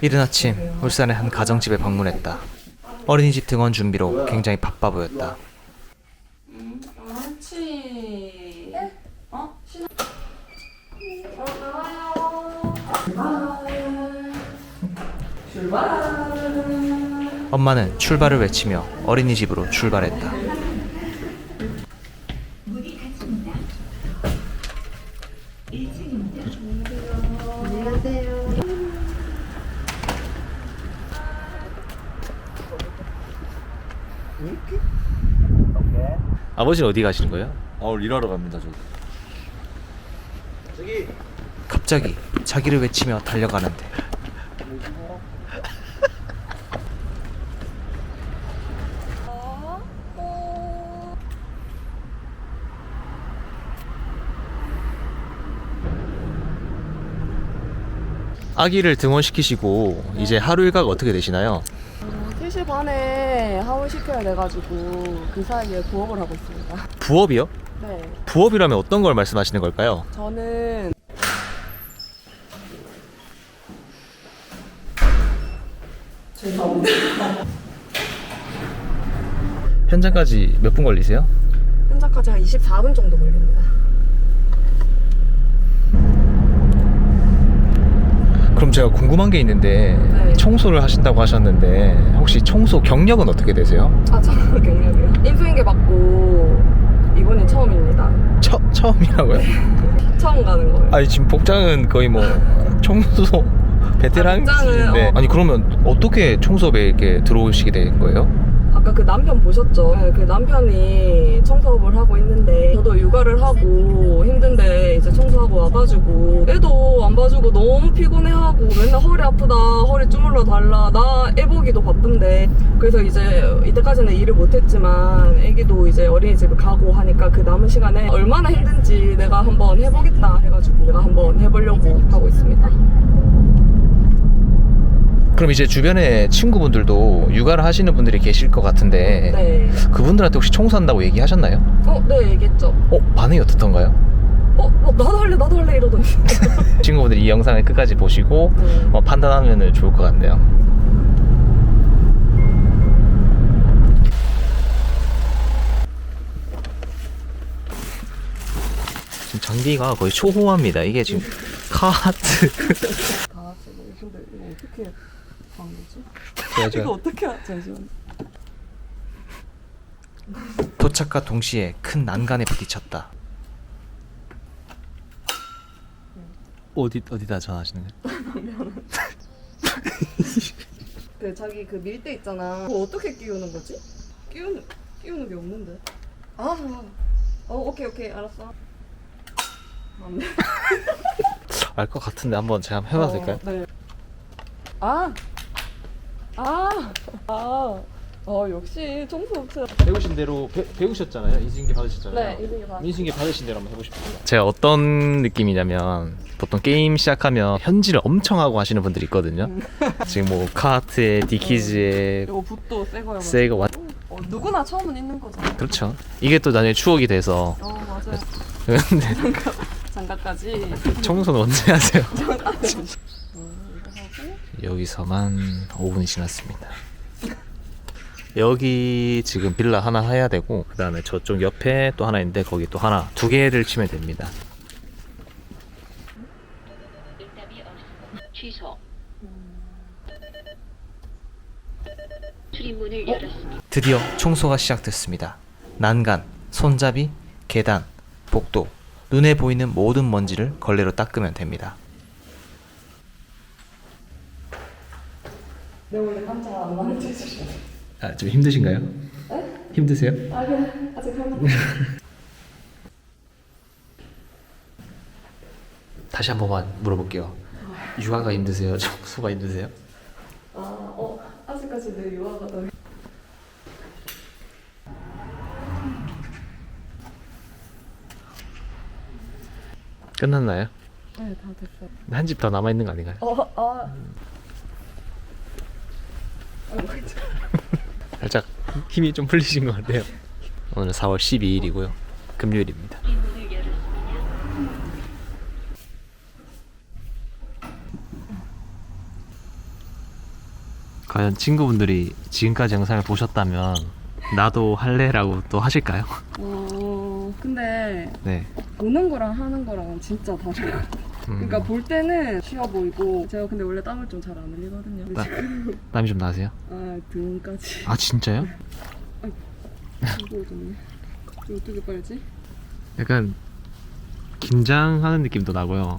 이른 아침 울산의 한 가정집에 방문했다. 어린이집 등원 준비로 굉장히 바빠 보였다. 엄마는 출발을 외치며 어린이집으로 출발했다. 아버지는 어디 가시는 거예요? 아 오늘 일하러 갑니다 저. 갑자기 자기를 외치며 달려가는데 아기를 등원시키시고 이제 하루 일과가 어떻게 되시나요? 3시 반에 하원시켜야 돼가지고 그 사이에 부업을 하고 있습니다. 부업이요? 네. 부업이라면 어떤 걸 말씀하시는 걸까요? 저는 현장까지 몇 분 걸리세요? 현장까지 한 24분 정도 걸립니다. 그럼 제가 궁금한 게 있는데 네. 청소를 하신다고 하셨는데 혹시 청소 경력은 어떻게 되세요? 아, 저 경력이요? 인수인계 받고 이번이 처음입니다. 처, 처음이라고요? 처음 가는 거예요. 아니 지금 복장은 거의 뭐 청소 아, 베테랑이신데 복장은, 어. 아니 그러면 어떻게 청소업에 이렇게 들어오시게 된 거예요? 아까 그 남편 보셨죠? 네, 그 남편이 청소업을 하고 있는데 저도 육아를 하고 힘든데 이제 청소하고 와가지고 애도 안 봐주고 너무 피곤해하고 맨날 허리 아프다 허리 주물러 달라 나 애 보기도 바쁜데 그래서 이제 이때까지는 일을 못했지만 애기도 이제 어린이집을 가고 하니까 그 남은 시간에 얼마나 힘든지 내가 한번 해보겠다 해가지고 내가 한번 해보려고 하고 있습니다. 그럼 이제 주변에 친구분들도 육아를 하시는 분들이 계실 것 같은데 네. 그분들한테 혹시 청소한다고 얘기하셨나요? 어, 네 얘기했죠. 어 반응이 어떻던가요? 어, 어 나도 할래 나도 할래 이러더니. 친구분들이 이 영상을 끝까지 보시고 네. 어, 판단하면 좋을 것 같네요. 지금 장비가 거의 초호화입니다. 이게 지금 카트. 이거 어떻게 한 거지? 이거 저 어떻게 하... 잠시만 도착과 동시에 큰 난간에 부딪혔다. 어디 어디다 전화하시는 거예요? 그 자기 그 밀대 있잖아 그거 어떻게 끼우는 거지? 끼우는 끼우는 게 없는데 아 어, 오케이 오케이 알았어 맞네 알것 같은데 한번 제가 한번 해봐도 될까요? 어, 네. 아! 아! 아! 어 역시 청소업체 배우신 대로 배, 배우셨잖아요. 인수인계 받으셨잖아요. 네 이승기 봐 인수인계 받으신 대로 한번 해보십시오. 제가 어떤 느낌이냐면 보통 게임 시작하면 현질을 엄청 하고 하시는 분들이 있거든요. 지금 뭐 카트에 디키즈에 이거 붓도 새 거야 세이가 완 어, 누구나 처음은 있는 거죠 그렇죠. 이게 또 나중에 추억이 돼서 어 맞아요 근데 장갑까지 청소는 언제 하세요? 여기서만 5분이 지났습니다. 여기 지금 빌라 하나 해야 되고 그 다음에 저쪽 옆에 또 하나 있는데 거기 또 하나 두 개를 치면 됩니다. 응답이 없음. 취소. 출입문을 열었습니다. 드디어 청소가 시작됐습니다. 난간, 손잡이, 계단, 복도, 눈에 보이는 모든 먼지를 걸레로 닦으면 됩니다. 내 원래 남자 안 많은 체질 아, 좀 힘드신가요? 힘드세요? 아 그래 아직 할만 다시 한 번만 물어볼게요. 육아가 힘드세요? 청소가 힘드세요? 아 어 아직까지 내 유아가 더 끝났나요? 네, 다 됐어요. 한 집 더 남아 있는 거 아닌가요? 어, 아. 살짝 힘이 좀 풀리신 것 같아요. 오늘 4월 12일이고요. 금요일입니다. 과연 친구분들이 지금까지 영상을 보셨다면 나도 할래라고 또 하실까요? 어, 근데 네. 보는 거랑 하는 거랑 진짜 다른 것 같아. 그러니까 볼 때는 쉬워 보이고 제가 근데 원래 땀을 좀 잘 안 흘리거든요. 근데 나- 지금 땀이 좀 나세요? 아 등까지 아 진짜요? 좀 이거 어떻게 빨지? 약간 긴장하는 느낌도 나고요.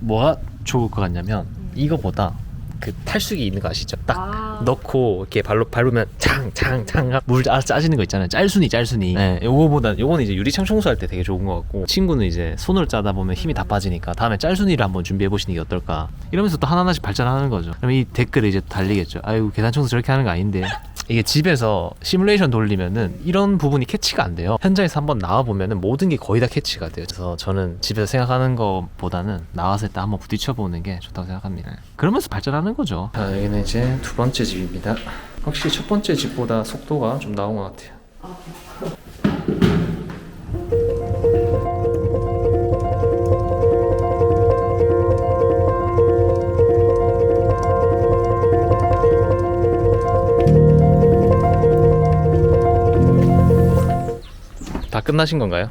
뭐가 좋을 것 같냐면 이거보다 그 탈수기 있는 거 아시죠? 딱 아. 넣고 이렇게 발로 밟으면 창창창 물 짜, 짜지는 거 있잖아요. 짤순이 짤순이. 네, 요거보다 요거는 이제 유리창 청소할 때 되게 좋은 것 같고 친구는 이제 손으로 짜다 보면 힘이 다 빠지니까 다음에 짤순이를 한번 준비해 보시는 게 어떨까. 이러면서 또 하나하나씩 발전하는 거죠. 그럼 이 댓글에 이제 달리겠죠. 아이고 계단 청소 저렇게 하는 거 아닌데. 이게 집에서 시뮬레이션 돌리면은 이런 부분이 캐치가 안 돼요. 현장에서 한번 나와 보면은 모든 게 거의 다 캐치가 돼요. 그래서 저는 집에서 생각하는 것보다는 나왔을 때 한번 부딪혀 보는 게 좋다고 생각합니다. 그러면서 발전 하는 거죠. 자, 여기는 이제 두 번째 집입니다. 확실히 첫 번째 집보다 속도가 좀 나온 것 같아요. 다 끝나신 건가요?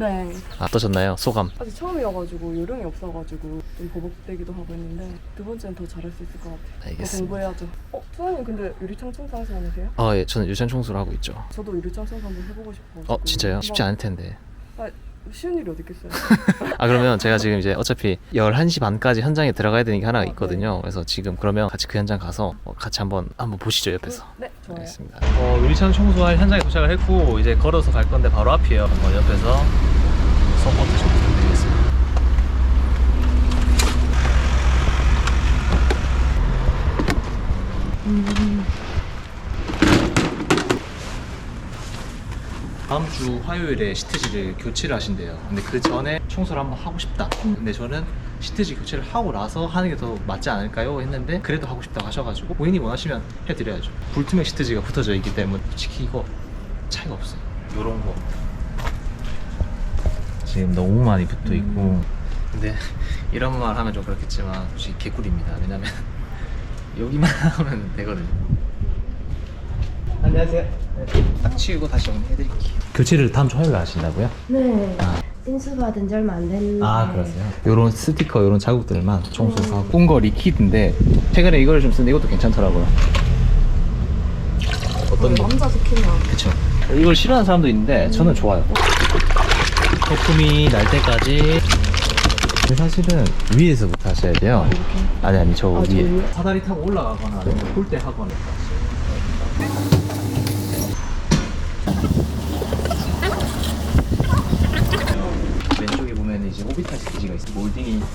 네. 아, 어떠셨나요? 소감? 아직 처음이어가지고 요령이 없어가지고 좀 버벅대기도 하고 있는데 두 번째는 더 잘할 수 있을 것 같아요. 더 알겠습니다. 공부해야죠. 어, 투아님 근데 유리창 청소 하지 않으세요? 아, 예, 저는 유선 청소를 하고 있죠. 저도 유리창 청소 한번 해보고 싶어가지고. 어, 진짜요? 쉽지 않을 텐데. 아, 쉬운 일이 어디 있겠어요? 아 그러면 제가 지금 이제 어차피 11시 반까지 현장에 들어가야 되는 게 하나 가 아, 있거든요. 그래서 지금 그러면 같이 그 현장 가서 어, 같이 한번 한번 보시죠 옆에서. 네, 좋아요. 알겠습니다. 어, 유리창 청소할 현장에 도착을 했고 이제 걸어서 갈 건데 바로 앞이에요. 한번 옆에서 서포트 좀 부탁드리겠습니다. 다음 주 화요일에 시트지를 교체를 하신대요. 근데 그 전에 청소를 한번 하고 싶다. 근데 저는 시트지 교체를 하고 나서 하는 게 더 맞지 않을까요? 했는데 그래도 하고 싶다고 하셔가지고 본인이 원하시면 해드려야죠. 불투명 시트지가 붙어져 있기 때문에 솔직히 이거 차이가 없어요. 요런 거 지금 너무 많이 붙어 있고 근데 이런 말 하면 좀 그렇겠지만 솔직히 개꿀입니다. 왜냐면 여기만 하면 되거든요. 안녕하세요. 딱 치우고 다시 정리해드릴게요. 교체를 다음 주 화요일에 하신다고요? 네. 아. 인수받은 지 얼마 안 됐는데. 요런 스티커 요런 자국들만 청소하고 꾼거 리퀴드인데 최근에 이거를 좀 쓰는데 이것도 괜찮더라고요. 어떤 거? 남자 스킨이야. 그쵸. 이걸 싫어하는 사람도 있는데 저는 좋아요. 거품이 날 때까지 근데 사실은 위에서부터 하셔야 돼요. 아니 아니 저 아, 저 위에 위에? 사다리 타고 올라가거나 아니면 폴대 하거나. 왼쪽에 보면 이제 오비탈 스티지가 있어. 몰딩이 한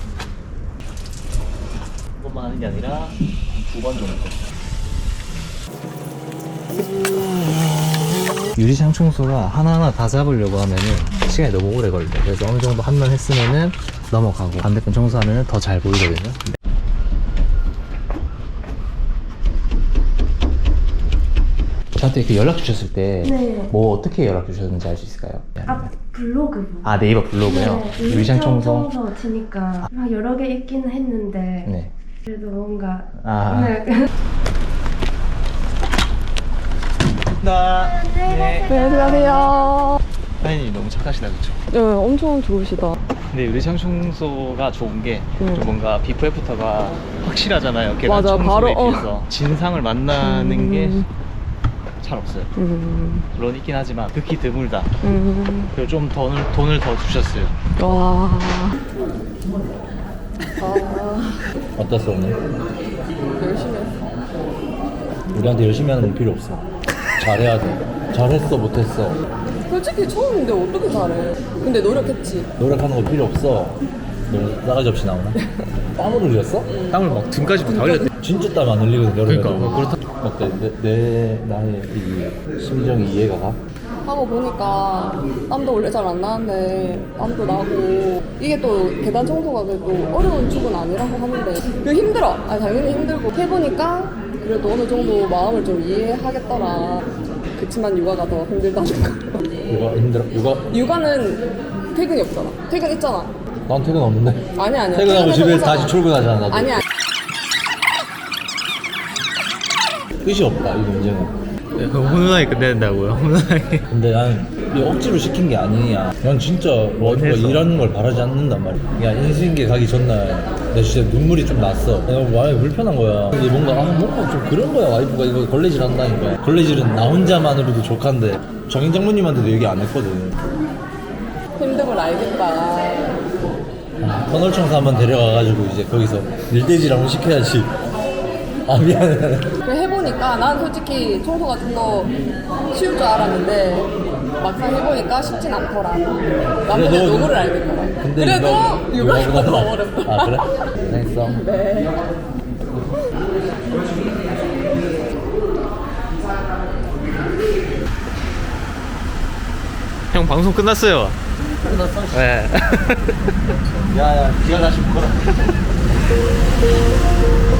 번만 하는 게 아니라 두 번 정도. 유리창 청소가 하나하나 다 잡으려고 하면은 시간이 너무 오래 걸려요. 그래서 어느 정도 한번 했으면은 넘어가고 반대편 청소하면은 더잘 보이거든요. 저한테 이렇게 연락 주셨을 때 뭐 네. 어떻게 연락 주셨는지 알 수 있을까요? 아, 블로그. 아 네이버 블로그요? 네, 유리창 청소? 청소 치니까 막 여러 개 있기는 했는데 네. 그래도 뭔가 아. 네. 나. 네. 네, 안녕하세요. 사장님이 너무 착하시다 그쵸? 네, 엄청 좋으시다. 근데 유리창 청소가 좋은 게좀 음. 뭔가 비포 애프터가 확실하잖아요. 계단 맞아, 청소에 바로, 어. 비해서 진상을 만나는 음. 게 잘 없어요. 음, 물론 있긴 하지만 극히 드물다. 음, 그리고 좀 돈을 돈을 더 주셨어요. 와. 어땠어 오늘? 열심히 했어. 우리한테 열심히 하는 건 필요 없어 잘해야 돼 잘했어 못했어 솔직히 처음인데 어떻게 잘해? 근데 노력했지. 노력하는 거 필요 없어 너 싸가지 없이 나오나? 땀을 흘렸어? 땀을 막 등까지 다 흘렸대. 진짜 땀 안 흘리거든 여름에 그러니까, 그렇다. 어때? 내, 내 나의 이 심정이 이해가 가? 하고 보니까 땀도 원래 잘 안 나는데 땀도 나고 이게 또 계단 청소가 그래도 어려운 축은 아니라고 하는데 그 힘들어. 아 당연히 힘들고 해보니까 그래도 어느 정도 마음을 좀 이해하겠더라. 그치만 육아가 더 힘들다는 거. 육아 힘들어 육아? 육아는 퇴근이 없잖아. 퇴근 있잖아. 난 퇴근 없는데 아니 아니야. 퇴근하고 집에 오잖아. 다시 출근하잖아 나도 아니야. 끝이 없다 이 문제는 훈훈하게 끝내야 된다고요 훈훈하게 근데 난이 억지로 시킨 게 아니냐 난 진짜 원해서. 일하는 걸 바라지 않는단 말이야. 그냥 인수인계 가기 전날 내 진짜 눈물이 좀 났어. 내가 많이 불편한 거야. 근데 뭔가 아 뭔가 좀 그런 거야 와이프가. 이거 걸레질 한다니까. 걸레질은 나 혼자만으로도 족한데 정인 장모님한테도 얘기 안 했거든. 힘듦을 알겠다. 아, 터널 청소 한번 데려가가지고 이제 거기서 한번 시켜야지 아 미안해 그 해보니까 난 솔직히 청소가 좀 더 쉬울 줄 알았는데 막상 해보니까 쉽진 않더라. 남편의 그래도- 노고를 알겠더라. 근데 그래도 육아가 더 어렵다. 아 그래? 고생했어 네. 형 방송 끝났어요 끝났어? 네 야야 기가 다시 묶어라